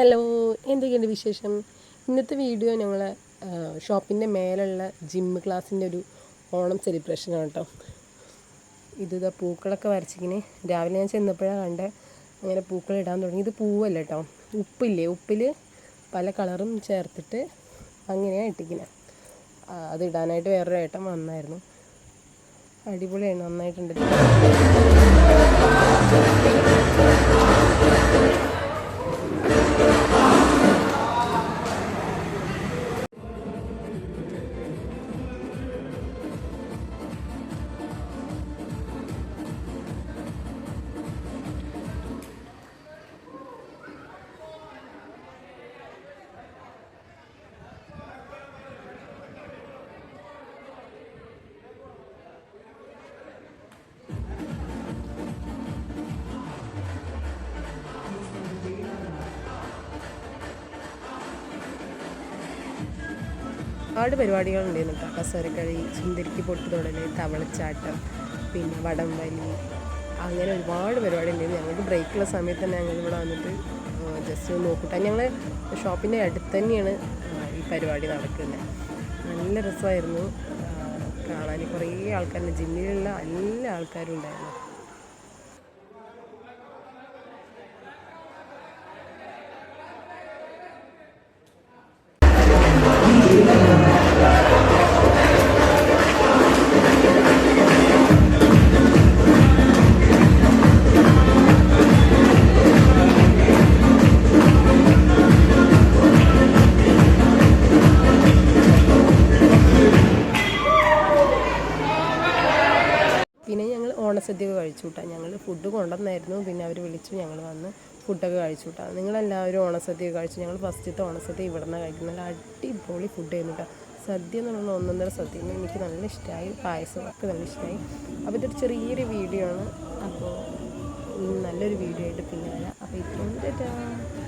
Hello എന്തൊക്കെയുണ്ട് വിശേഷം? ഇന്നത്തെ വീഡിയോ ഞങ്ങൾ ഷോപ്പിന്റെ മേലുള്ള ജിം ക്ലാസ്സിന്റെ ഒരു ഓണം സെലിബ്രേഷനാണ് കേട്ടോ ഇത് ഇതാ പൂക്കളൊക്കെ വരച്ചിങ്ങനെ രാവിലെ ഞാൻ ചെന്നപ്പോഴാണ് കണ്ട അങ്ങനെ പൂക്കൾ ഇടാൻ തുടങ്ങി. ഇത് പൂവല്ല കേട്ടോ ഉപ്പില്ലേ? ഉപ്പിൽ പല കളറും ചേർത്തിട്ട് അങ്ങനെയാണ് ഇട്ടിക്കുന്നത് അത് ഇടാനായിട്ട് വേറൊരു ഏട്ടൻ വന്നായിരുന്നു. അടിപൊളിയാണ് നന്നായിട്ടുണ്ട്. ഒരുപാട് പരിപാടികളുണ്ടായിരുന്നു കേട്ടോ കസേരക്കളി സുന്ദരിക്ക് പൊട്ട് തൊടൽ തവളച്ചാട്ടം പിന്നെ വടം വലി അങ്ങനെ ഒരുപാട് പരിപാടി ഉണ്ടായിരുന്നു. ഞങ്ങൾക്ക് ബ്രേക്കുള്ള സമയത്ത് തന്നെ ഞങ്ങൾ ഇവിടെ വന്നിട്ട് ജസ്റ്റ് ഒന്ന് നോക്കിട്ട് ഞങ്ങൾ ഷോപ്പിന്റെ അടുത്ത് തന്നെയാണ് ഈ പരിപാടി നടക്കുന്നത്. നല്ല രസമായിരുന്നു. കാണാൻ കുറേ ആൾക്കാരുണ്ട്. ജിമ്മിലുള്ള എല്ലാ ആൾക്കാരും ഉണ്ടായിരുന്നു. ഞങ്ങൾ ഓണസദ്യ ഒക്കെ കഴിച്ചു കൂട്ടാം ഞങ്ങൾ ഫുഡ് കൊണ്ടുവന്നായിരുന്നു. പിന്നെ അവർ വിളിച്ചു ഞങ്ങൾ വന്ന് ഫുഡൊക്കെ കഴിച്ചു കൂട്ടാം നിങ്ങളെല്ലാവരും ഓണസദ്യ കഴിച്ചു. ഞങ്ങൾ ഫസ്റ്റത്തെ ഓണസദ്യ ഇവിടെ നിന്ന് കഴിക്കുന്നത്. നല്ല അടിപൊളി ഫുഡ് ആയിരുന്നു കേട്ടോ സദ്യ എന്ന് പറഞ്ഞാൽ ഒന്നൊന്നര സദ്യ. എനിക്ക് നല്ല ഇഷ്ടമായി പായസം ഒക്കെ നല്ല ഇഷ്ടമായി അപ്പോൾ ഇതൊരു ചെറിയൊരു വീഡിയോ ആണ്. അപ്പോൾ നല്ലൊരു വീഡിയോ ആയിട്ട് പിന്നെ വരാം. അപ്പോൾ ഇത്രയും.